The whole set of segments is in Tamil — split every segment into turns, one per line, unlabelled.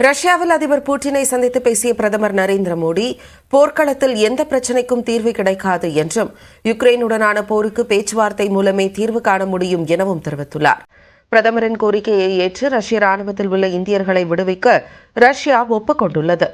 ரஷ்யாவில் அதிபர் புட்டினை சந்தித்து பேசிய பிரதமர் நரேந்திர மோடி போர்க்களத்தில் எந்த பிரச்சினைக்கும் தீர்வு கிடைக்காது என்றும் யுக்ரைனுடனான போருக்கு பேச்சுவார்த்தை மூலமே தீர்வு காண முடியும் எனவும் தெரிவித்துள்ளார். பிரதமரின் கோரிக்கையை ஏற்று ரஷ்ய ராணுவத்தில் உள்ள இந்தியர்களை விடுவிக்க ரஷ்யா ஒப்புக்கொண்டுள்ளது.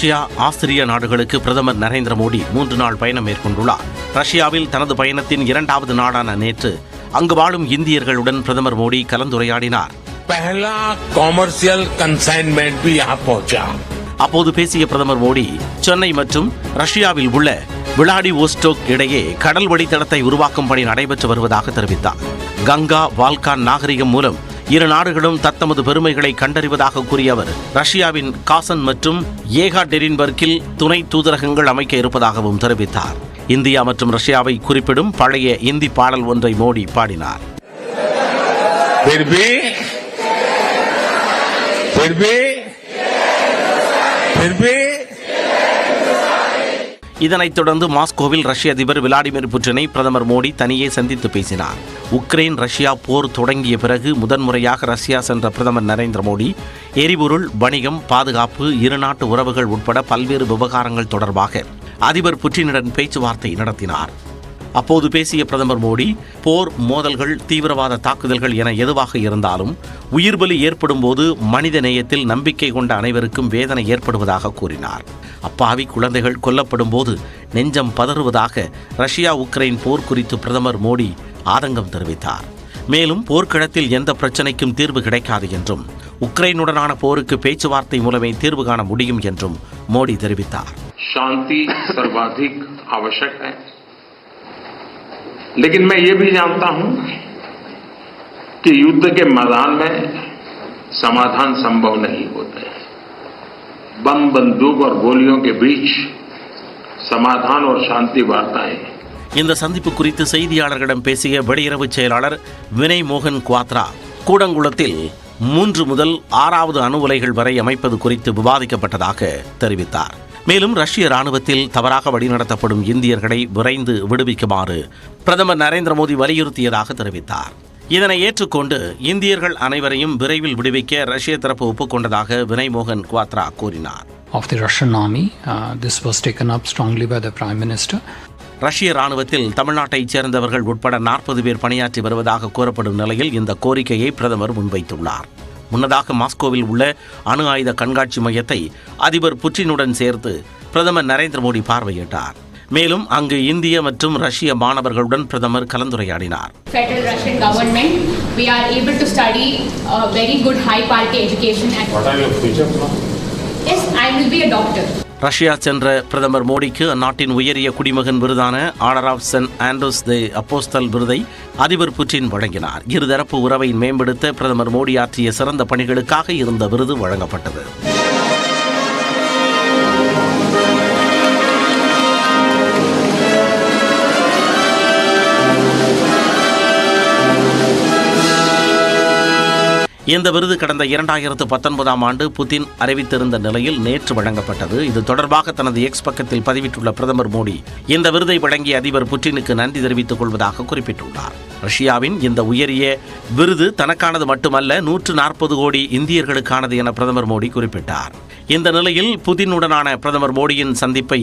ரஷ்யா ஆஸ்திரிய நாடுகளுக்கு பிரதமர் நரேந்திர மோடி மூன்று நாள் பயணம் மேற்கொண்டுள்ளார். ரஷ்யாவில் தனது பயணத்தின் இரண்டாவது நாடான நேற்று அங்கு வாழும் இந்தியர்களுடன் பிரதமர் மோடி கலந்துரையாடினார்.
பஹலா கமர்ஷியல் கன்சைன்மெண்ட்
அப்போது பேசிய பிரதமர் மோடி சென்னை மற்றும் ரஷ்யாவில் உள்ள விளாடி ஓஸ்டோக் இடையே கடல் வழித்தடத்தை உருவாக்கும் பணி நடைபெற்று வருவதாக தெரிவித்தார். கங்கா வால்கான் நாகரிகம் மூலம் இரு நாடுகளும் தத்தமது பெருமைகளை கண்டறிவதாக கூறிய அவர் ரஷ்யாவின் காசன் மற்றும் ஏகா டெரின்பர்க்கில் துணை தூதரகங்கள் அமைக்க இருப்பதாகவும் தெரிவித்தார் இந்தியா மற்றும் ரஷ்யாவை குறிப்பிடும் பழைய இந்தி பாடல் ஒன்றை மோடி பாடினார்
फिर भी फिर भी फिर भी
இதனைத் தொடர்ந்து மாஸ்கோவில் ரஷ்ய அதிபர் விளாடிமிர் புட்டினை பிரதமர் மோடி தனியே சந்தித்து பேசினார். உக்ரைன் ரஷ்யா போர் தொடங்கிய பிறகு முதன்முறையாக ரஷ்யா சென்ற பிரதமர் நரேந்திர மோடி எரிபொருள் வணிகம் பாதுகாப்பு இருநாட்டு உறவுகள் உட்பட பல்வேறு விவகாரங்கள் தொடர்பாக அதிபர் புட்டினுடன் பேச்சுவார்த்தை நடத்தினார். அப்போது பேசிய பிரதமர் மோடி போர் மோதல்கள் தீவிரவாத தாக்குதல்கள் என எதுவாக இருந்தாலும் உயிர்பலி ஏற்படும் போது மனித நேயத்தில் நம்பிக்கை கொண்ட அனைவருக்கும் வேதனை ஏற்படுவதாக கூறினார். அப்பாவி குழந்தைகள் கொல்லப்படும் போது நெஞ்சம் பதறுவதாக ரஷ்யா உக்ரைன் போர் குறித்து பிரதமர் மோடி ஆதங்கம் தெரிவித்தார். மேலும் போர்க்களத்தில் எந்த பிரச்சனைக்கும் தீர்வு கிடைக்காது என்றும் உக்ரைனுடனான போருக்கு பேச்சுவார்த்தை மூலமே தீர்வு காண முடியும் என்றும் மோடி தெரிவித்தார்.
சாந்தி சர்வாதிக் அவசியம் लेकिन मैं ये भी जानता हूं कि युद्ध के मैदान में समाधान संभव नहीं होते बम बंदूक और गोलियों के बीच समाधान और शांति वार्ताएं
இந்த சந்திப்பு குறித்து செய்தியாளர்களிடம் பேசிய வெளியுறவு செயலாளர் வினய் மோகன் குவாத்ரா கூடங்குளத்தில் மூன்று முதல் ஆறாவது அணு உலைகள் வரை அமைப்பது குறித்து விவாதிக்கப்பட்டதாக தெரிவித்தார் மேலும் ரஷ்ய ராணுவத்தில் தவறாக வழிநடத்தப்படும் இந்தியர்களை விரைந்து விடுவிக்குமாறு பிரதமர் நரேந்திர மோடி வலியுறுத்தியதாக தெரிவித்தார் இதனை ஏற்றுக்கொண்டு இந்தியர்கள் அனைவரையும் விரைவில் விடுவிக்க ரஷ்ய தரப்பு ஒப்புக்கொண்டதாக வினய் மோகன் குவாத்ரா கூறினார்
of the Russian army. Uh, this was taken up strongly by the Prime Minister.
ரஷ்ய ராணுவத்தில் தமிழ்நாட்டைச் சேர்ந்தவர்கள் உட்பட நாற்பது பேர் பணியாற்றி வருவதாக கூறப்படும் நிலையில் இந்த கோரிக்கையை பிரதமர் முன்வைத்துள்ளார் முன்னதாக மாஸ்கோவில் உள்ள அணு ஆயுத கண்காட்சி மையத்தை அதிபர் புட்டினுடன் சேர்த்து பிரதமர் நரேந்திர மோடி பார்வையிட்டார் மேலும் அங்கு இந்திய மற்றும் ரஷ்ய மாணவர்களுடன் பிரதமர் கலந்துரையாடினார்
federal Russian government, we are able to study a very good high quality education at
What are your future plans?
Yes, I will be a doctor.
Russia சென்ற பிரதமர் மோடிக்கு அந்நாட்டின் உயரிய குடிமகன் விருதான order of saint Andrews the apostle விருதை அதிபர் புட்டின் வழங்கினார். இருதரப்பு உறவை மேம்படுத்த பிரதமர் மோடி ஆற்றிய சிறந்த பணிகளுக்காக இருந்த விருது வழங்கப்பட்டது. இந்த விருது கடந்த இரண்டாயிரத்து பத்தொன்பதாம் ஆண்டு புதின் அறிவித்திருந்த நிலையில் நேற்று வழங்கப்பட்டது. இது தொடர்பாக தனது எக்ஸ் பக்கத்தில் பதிவிட்டுள்ள பிரதமர் மோடி இந்த விருதை வழங்கிய அதிபர் புட்டினுக்கு நன்றி தெரிவித்துக் கொள்வதாக குறிப்பிட்டுள்ளார். ரஷ்யாவின் இந்த உயரிய விருது தனக்கானது மட்டுமல்ல நூற்று நாற்பது கோடி இந்தியர்களுக்கானது என பிரதமர் மோடி குறிப்பிட்டார். இந்த நிலையில் புதினுடனான பிரதமர் மோடியின் சந்திப்பை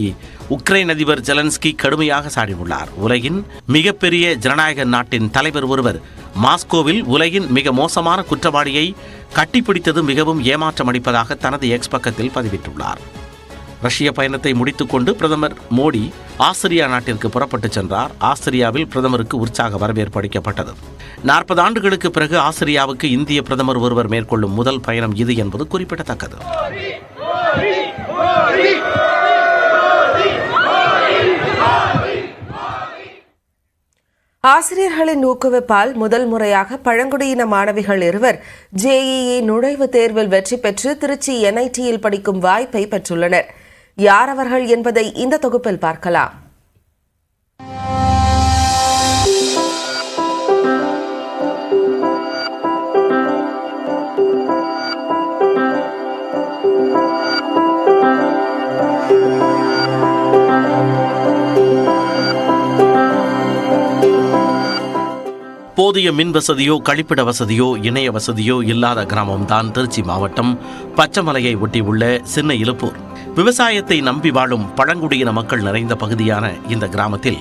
உக்ரைன் அதிபர் ஜெலன்ஸ்கி கடுமையாக சாடியுள்ளார். உலகின் மிகப்பெரிய ஜனநாயக நாட்டின் தலைவர் ஒருவர் மாஸ்கோவில் உலகின் மிக மோசமான குற்றவாளியை கட்டிப்பிடித்தது மிகவும் ஏமாற்றம் அளிப்பதாக தனது எக்ஸ் பக்கத்தில் பதிவிட்டுள்ளார். ரஷ்ய பயணத்தை முடித்துக்கொண்டு பிரதமர் மோடி ஆஸ்திரியா நாட்டிற்கு புறப்பட்டுச் சென்றார். ஆஸ்திரியாவில் பிரதமருக்கு உற்சாக வரவேற்பு அளிக்கப்பட்டது நாற்பது ஆண்டுகளுக்கு பிறகு ஆஸ்திரியாவுக்கு இந்திய பிரதமர் ஒருவர் மேற்கொள்ளும் முதல் பயணம் இது என்பது குறிப்பிடத்தக்கது.
ஆசிரியர்களின் ஊக்குவிப்பால் முதல் முறையாக பழங்குடியின மாணவிகள் இருவர் ஜேஇஇ நுழைவுத் தேர்வில் வெற்றி பெற்று திருச்சி என்ஐடியில் படிக்கும் வாய்ப்பை பெற்றுள்ளனர். யார் அவர்கள் என்பதை இந்த தொகுப்பில் பார்க்கலாம்.
போதிய மின் வசதியோ கழிப்பிட வசதியோ இணைய வசதியோ இல்லாத கிராமம்தான் திருச்சி மாவட்டம் பச்சைமலையை ஒட்டியுள்ள சின்ன இலுப்பூர். விவசாயத்தை நம்பி வாழும் பழங்குடியின மக்கள் நிறைந்த பகுதியான இந்த கிராமத்தில்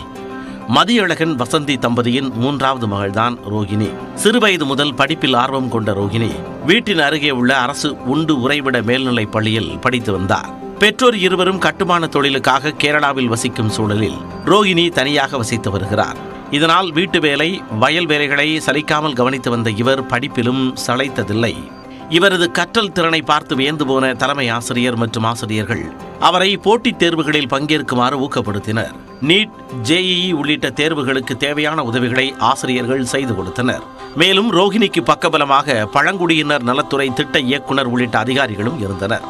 மதியழகன் வசந்தி தம்பதியின் மூன்றாவது மகள்தான் ரோகிணி. சிறுவயது முதல் படிப்பில் ஆர்வம் கொண்ட ரோகிணி வீட்டின் அருகே உள்ள அரசு உண்டு உறைவிட மேல்நிலைப் பள்ளியில் படித்து வந்தார். பெற்றோர் இருவரும் கட்டுமான தொழிலுக்காக கேரளாவில் வசிக்கும் சூழலில் ரோகிணி தனியாக வசித்து வருகிறார். இதனால் வீட்டு வேலை வயல் வேலைகளை சலிக்காமல் கவனித்து வந்த இவர் படிப்பிலும் சளைத்ததில்லை. இவரது கற்றல் திறனை பார்த்து வியந்து போன தலைமை ஆசிரியர் மற்றும் ஆசிரியர்கள் அவரை போட்டித் தேர்வுகளில் பங்கேற்குமாறு ஊக்கப்படுத்தினர். நீட் ஜேஇஇ உள்ளிட்ட தேர்வுகளுக்கு தேவையான உதவிகளை ஆசிரியர்கள் செய்து கொடுத்தனர். மேலும் ரோகிணிக்கு பக்கபலமாக பழங்குடியினர் நலத்துறை திட்ட இயக்குனர் உள்ளிட்ட அதிகாரிகளும் இருந்தனர்.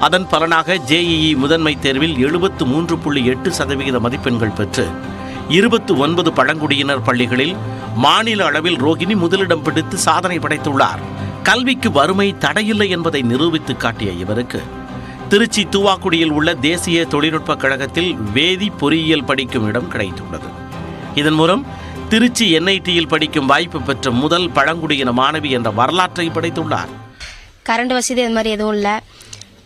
அதன் பலனாக ஜேஇஇ முதன்மை தேர்வில் எழுபத்து மூன்று புள்ளி எட்டு சதவிகித மதிப்பெண்கள் பெற்று இருபத்து ஒன்பது பழங்குடியினர் பள்ளிகளில் மாநில அளவில் ரோகிணி முதலிடம் பிடித்து சாதனை படைத்துள்ளார். கல்விக்கு வறுமை தடையில்லை என்பதை நிரூபித்து காட்டிய இவருக்கு. திருச்சி தூவாக்குடியில் உள்ள தேசிய தொழில்நுட்ப கழகத்தில் வேதி பொறியியல் படிக்கும் இடம் கிடைத்துள்ளது. இதன் மூலம் திருச்சி என்ஐடியில் படிக்கும் வாய்ப்பு பெற்ற முதல் பழங்குடியின மாணவி என்ற வரலாற்றை படைத்துள்ளார்.
கரண்ட் வசதி அது மாதிரி எதுவும் இல்லை.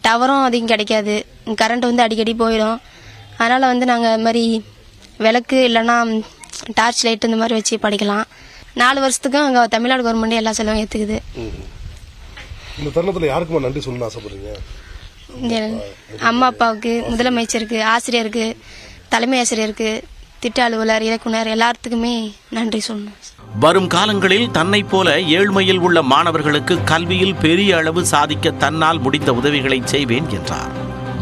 டவரும் அதிகம் கிடைக்காது. கரண்ட் வந்து அடிக்கடி போயிடும் அதனால் வந்து நாங்கள் இது மாதிரி விளக்கு இல்லைன்னா டார்ச் லைட் இந்த மாதிரி வச்சு படிக்கலாம். நாலு வருஷத்துக்கும் அங்கே தமிழ்நாடு கவர்மெண்ட் எல்லா செலவும் ஏற்றுக்குது
இந்த தருணத்தில் யாருக்குமா நன்றி சொல்லணும்னு ஆசைப்படுறீங்க?
அம்மா அப்பாவுக்கு முதலமைச்சருக்கு ஆசிரியருக்கு தலைமை ஆசிரியருக்கு திட்ட அலுவலர் இயக்குனர் எல்லாத்துக்குமே நன்றி சொல்லணும்.
வரும் காலங்களில் தன்னைப் போல ஏழ்மையில் உள்ள மாணவர்களுக்கு கல்வியில் பெரிய அளவு சாதிக்க தன்னால் முடிந்த உதவிகளை செய்வேன் என்றார்.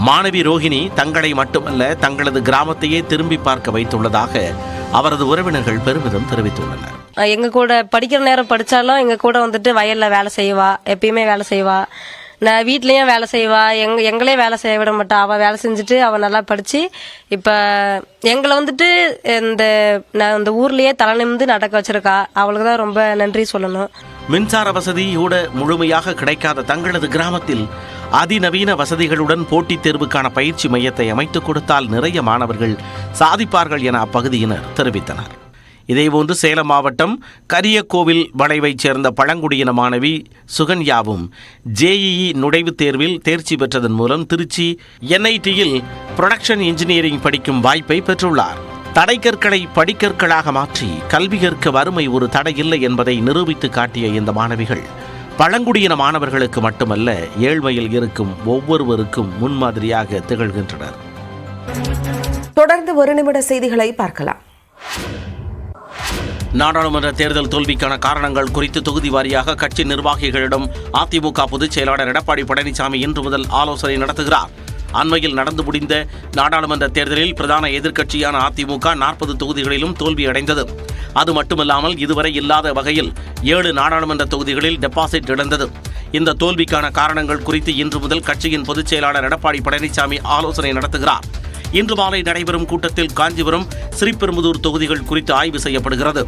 மாணவி ரோஹிணி தங்களை மட்டுமல்ல தங்களது கிராமத்தையே திரும்பி பார்க்க வைத்துள்ளதாக அவரது உறவினர்கள் பெருமிதம் தெரிவித்துள்ளனர்.
எங்க கூட படிக்கிற நேரம் படிச்சாலும் எங்க கூட வந்துட்டு வயல்ல வேலை செய்வா எப்பயுமே வேலை செய்வா. நான் வீட்லயும் வேலை செய்வா. எங்க எங்களே வேலை செய்ய விட மாட்டா. அவ வேலை செஞ்சுட்டு அவ நல்லா படிச்சு இப்ப எங்களை வந்துட்டு இந்த நான் இந்த ஊர்லயே தலை நிமிந்து நடக்க வச்சிருக்கா. அவளுக்கு தான் ரொம்ப நன்றி சொல்லணும்.
மின்சார வசதி கூட முழுமையாக கிடைக்காத தங்களது கிராமத்தில் அதிநவீன வசதிகளுடன் போட்டித் தேர்வுக்கான பயிற்சி மையத்தை அமைத்துக் கொடுத்தால் நிறைய மாணவர்கள் சாதிப்பார்கள் என அப்பகுதியினர் தெரிவித்தனர். இதேபோன்று சேலம் மாவட்டம் கரியக்கோவில் வளைவைச் சேர்ந்த பழங்குடியின மாணவி சுகன்யாவும் ஜேஇஇ நுழைவுத் தேர்வில் தேர்ச்சி பெற்றதன் மூலம் திருச்சி என்ஐடியில் புரொடக்ஷன் இன்ஜினியரிங் படிக்கும் வாய்ப்பை பெற்றுள்ளார். தடைக்கற்களை படிக்கற்களாக மாற்றி கல்வி கற்க வறுமை ஒரு தடையில்லை என்பதை நிரூபித்து காட்டிய இந்த மாணவிகள் பழங்குடியின மாணவர்களுக்கு மட்டுமல்ல ஏழ்மையில் இருக்கும் ஒவ்வொருவருக்கும் முன்மாதிரியாக திகழ்கின்றனர்.
தொடர்ந்து ஒரு நிமிட செய்திகளை பார்க்கலாம்.
நாடாளுமன்ற தேர்தல் தோல்விக்கான காரணங்கள் குறித்து தொகுதி வாரியாக கட்சி நிர்வாகிகளிடம் அதிமுக பொதுச் செயலாளர் எடப்பாடி பழனிசாமி இன்று முதல் ஆலோசனை நடத்துகிறார். அண்மையில் நடந்து முடிந்த நாடாளுமன்ற தேர்தலில் பிரதான எதிர்க்கட்சியான அதிமுக நாற்பது தொகுதிகளிலும் தோல்வியடைந்தது அது மட்டுமல்லாமல் இதுவரை இல்லாத வகையில் ஏழு நாடாளுமன்ற தொகுதிகளில் டெபாசிட் இழந்தது. இந்த தோல்விக்கான காரணங்கள் குறித்து இன்று முதல் கட்சியின் பொதுச் செயலாளர் எடப்பாடி பழனிசாமி ஆலோசனை நடத்துகிறார். இன்று மாலை நடைபெறும் கூட்டத்தில் காஞ்சிபுரம் ஸ்ரீபெரும்புதூர் தொகுதிகள் குறித்து ஆய்வு செய்யப்படுகிறது.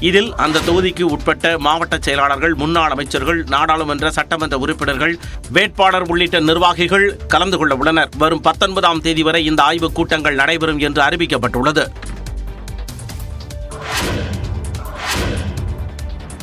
இதில் அந்த தொகுதிக்கு உட்பட்ட மாவட்ட செயலாளர்கள் முன்னாள் அமைச்சர்கள் நாடாளுமன்ற சட்டமன்ற உறுப்பினர்கள் வேட்பாளர் உள்ளிட்ட நிர்வாகிகள் கலந்து கொள்ள உள்ளனர். வரும் பத்தொன்பதாம் தேதி வரை இந்த ஆய்வுக் கூட்டங்கள் நடைபெறும் என்று அறிவிக்கப்பட்டுள்ளது.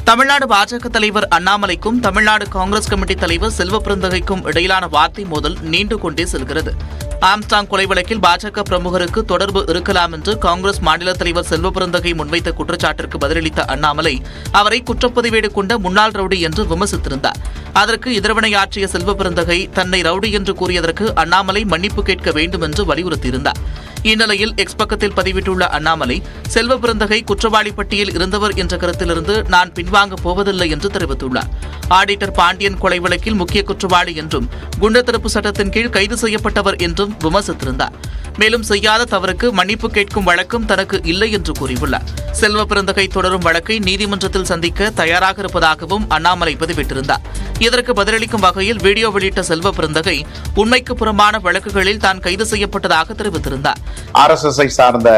தமிழ்நாடு பாஜக தலைவர் அண்ணாமலைக்கும் தமிழ்நாடு காங்கிரஸ் கமிட்டி தலைவர் செல்வ பிறந்தகைக்கும் இடையிலான வார்த்தை மோதல் நீண்டு கொண்டே செல்கிறது. ஆம்ஸ்டாங் கொலை வழக்கில் பாஜக பிரமுகருக்கு தொடர்பு இருக்கலாம் என்று காங்கிரஸ் மாநில தலைவர் செல்வ பிறந்தகை முன்வைத்த குற்றச்சாட்டிற்கு பதிலளித்த அண்ணாமலை அவரை குற்றப்பதிவேடு கொண்ட முன்னாள் ரவுடி என்று விமர்சித்திருந்தார். அதற்கு எதிர்வினையாற்றிய செல்வ பிறந்தகை தன்னை ரவுடி என்று கூறியதற்கு அண்ணாமலை மன்னிப்பு கேட்க வேண்டும் என்று வலியுறுத்தியிருந்தார். இந்நிலையில் எக்ஸ் பக்கத்தில் பதிவிட்டுள்ள அண்ணாமலை செல்வ பிறந்தகை குற்றவாளி பட்டியல் இருந்தவர் என்ற கருத்திலிருந்து நான் பின்வாங்கப் போவதில்லை என்று தெரிவித்துள்ளார். ஆடிட்டர் பாண்டியன் கொலை வழக்கில் முக்கிய குற்றவாளி என்றும் குண்டர் தடுப்பு சட்டத்தின் கீழ் கைது செய்யப்பட்டவர் என்றும் விமர்சித்திருந்தார். மேலும் செய்யாத தவறுக்கு மன்னிப்பு கேட்கும் வழக்கம் தனக்கு இல்லை என்று கூறியுள்ளார். செல்வ பிறந்தகை தொடரும் வழக்கை நீதிமன்றத்தில் சந்திக்க தயாராக இருப்பதாகவும் அண்ணாமலை பதிவிட்டிருந்தார். இதற்கு பதிலளிக்கும் வகையில் வீடியோ வெளியிட்ட செல்வ பிறந்தகை உண்மைக்கு புறம்பான வழக்குகளில் தான் கைது செய்யப்பட்டதாக தெரிவித்திருந்தார்.
ஆர்எஸ்எஸ்ஐ சார்ந்த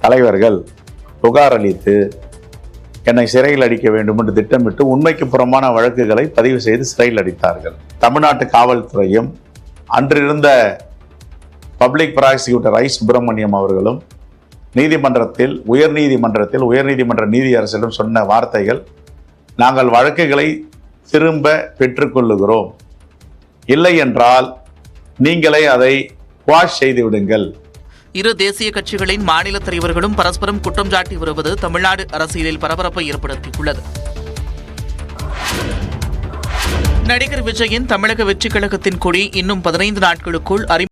தலைவர்கள் புகார் அளித்து என்னை சிறையில் அடிக்க வேண்டும் என்று திட்டமிட்டு உண்மைக்கு புறமான வழக்குகளை பதிவு செய்து சிறையில் அடித்தார்கள். தமிழ்நாட்டு காவல்துறையும் அன்றிருந்த பப்ளிக் ப்ராசிக்யூட்டர் ஐ சுப்பிரமணியம் அவர்களும் நீதிமன்றத்தில் உயர்நீதிமன்றத்தில் உயர்நீதிமன்ற நீதியரசிடம் சொன்ன வார்த்தைகள் நாங்கள் வழக்குகளை திரும்ப பெற்றுக்கொள்ளுகிறோம். இல்லை என்றால் நீங்களே அதை வாஷ் செய்து விடுங்கள்
இரு தேசிய கட்சிகளின் மாநில தலைவர்களும் பரஸ்பரம் குற்றம் சாட்டி வருவது தமிழ்நாடு அரசியலில் பரபரப்பை ஏற்படுத்தியுள்ளது. நடிகர் விஜயின் தமிழக வெற்றிக் கழகத்தின் கொடி இன்னும் பதினைந்து நாட்களுக்குள் அறி